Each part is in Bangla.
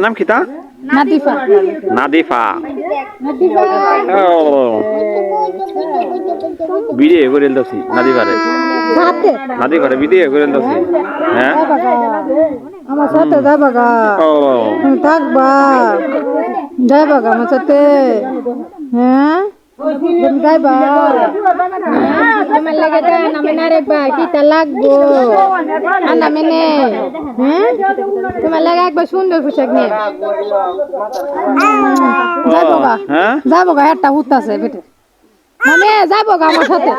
নাম কি তা নাদিফা। নাদিফা। নাদিফা। ভিডিও করে দছি নাদিফারে। সাথে নাদিফারে ভিডিও করে দছি হ্যাঁ? আমার সাথে যাবা গা ও। থাকবা। যাইবা গা আমার সাথে। হ্যাঁ? যাইবা তোমার লাগে দেন আমি না রেখবা কিটা লাগবো আন্দা মেনে হ্যাঁ? তোমার লাগে একবার সুন্দর পোশাক নিয়ে যাইবো গা হ্যাঁ? যাব গা একটা হুত আছে বেটে। মামে যাব গা আমার সাথে।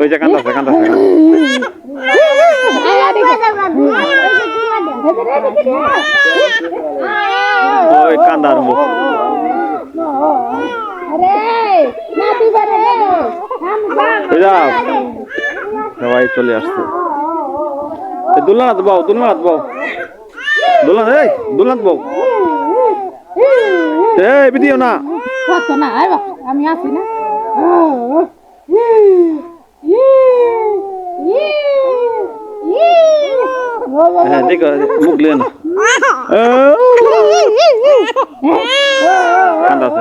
ওই যে কান্দাছে কান্দাছে। ওই কান্দার মুখ সবাই চলে আসছে দুলনাথ বউ দুলনাথ বউ দুলনাথ, এই, দুলনাথ বউ এই বিদিও না কত না আমি আছি না হ্যাঁ দেখো মুখ লিয়ে না কান্দাছে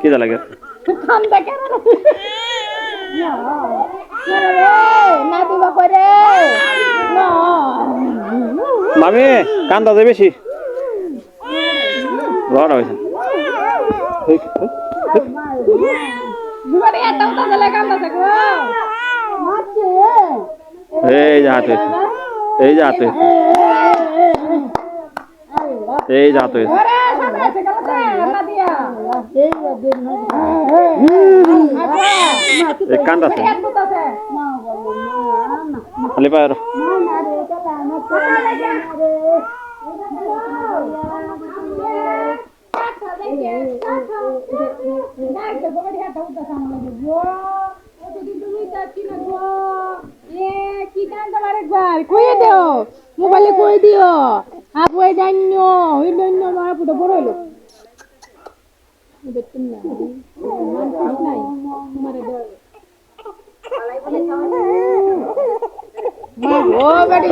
কি যা লাগে ঠান্ডা কেন নাতি বাপরে না বেশি কান্দা থাকো এই যে হাত এই যে হাত এই যে হাত সামনে আছে গেলতে নাদিয়া খালি পায়ের মোবাইলে কই দিও আপু এই জানিও ওই জন্য আমার আপুটা বড় হইল দেখতেন না নাই তোমারে ও বেটি